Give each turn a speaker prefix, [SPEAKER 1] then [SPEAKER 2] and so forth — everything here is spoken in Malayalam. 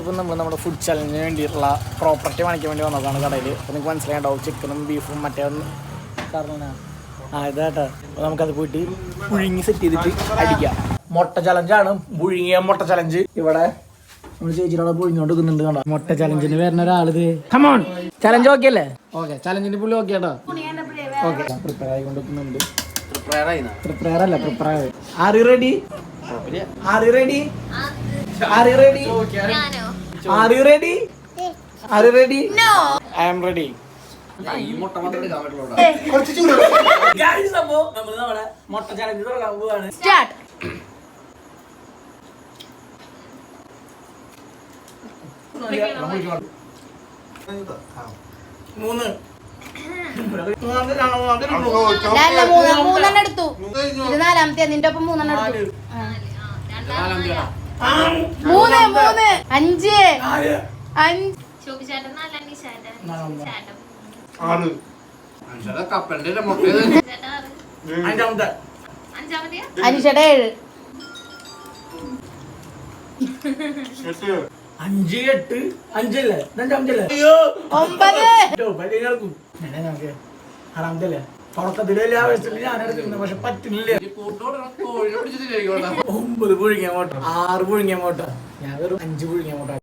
[SPEAKER 1] ഇപ്പം നമ്മൾ നമ്മുടെ ഫുഡ് ചലഞ്ചിന് വേണ്ടിയിട്ടുള്ള പ്രോപ്പർട്ടി വാങ്ങിക്കാൻ വേണ്ടി വന്നതാണ് കടയിൽ അപ്പോൾ നിങ്ങൾക്ക് മനസ്സിലായിട്ടുണ്ടാവും ചിക്കനും ബീഫും മറ്റേ ഒന്ന് കാരണം ആ ഇതാട്ടോ. അപ്പോൾ നമുക്കത് പോയിട്ട് പുഴുങ്ങി സെറ്റ് ചെയ്തിട്ട് അടിക്കാം. മുട്ട ചലഞ്ചാണ് പുഴുങ്ങിയ മുട്ട ചലഞ്ച് ഇവിടെ നമ്മൾ ചേച്ചിയുടെ പുഴുങ്ങിയോണ്ട് നിൽക്കുന്നുണ്ട് കണ്ടോ? മുട്ട ചലഞ്ചിന് വരുന്ന ഒരാളിത്. കമോൺ ചലഞ്ച് ഓക്കെ അല്ലേ? ഓക്കെ ചലഞ്ചിന് പുള്ളി ഓക്കെ കേട്ടോ ഓക്കെ പ്രിപ്പയർ ആയിക്കൊണ്ടിരിക്കുന്നുണ്ട്. പ്രിപ്പയർ അല്ല prepare are you ready are you ready are you ready
[SPEAKER 2] ഞാനോ?
[SPEAKER 1] Are you ready are you ready I am ready നമ്മൾ നമ്മുടെ മുട്ട ചലഞ്ച് തുടങ്ങാൻ പോവാണ്.
[SPEAKER 2] സ്റ്റാർട്ട്
[SPEAKER 1] മൂന്ന്.
[SPEAKER 2] അല്ല മൂന്ന് മൂന്നെണ്ണം എടുത്തു. ഇത് നാലാമത്തെ നിന്റെ ഒപ്പം മൂന്നെണ്ണം എടുത്തു. ആ. മൂന്ന് മൂന്ന്. അഞ്ച്.
[SPEAKER 3] ആറ്.
[SPEAKER 1] അഞ്ചാമത്തെ.
[SPEAKER 2] ഏഴ്.
[SPEAKER 1] അഞ്ച് എട്ട് അഞ്ചല്ലേ? അയ്യോ.
[SPEAKER 2] ഒമ്പത്.
[SPEAKER 1] പക്ഷെ ഒമ്പത് പുഴുങ്ങിയ മോട്ടോ ആറ് പുഴുങ്ങിയ മോട്ടോ ഞാൻ വെറും അഞ്ച് പുഴുങ്ങിയ മോട്ടോ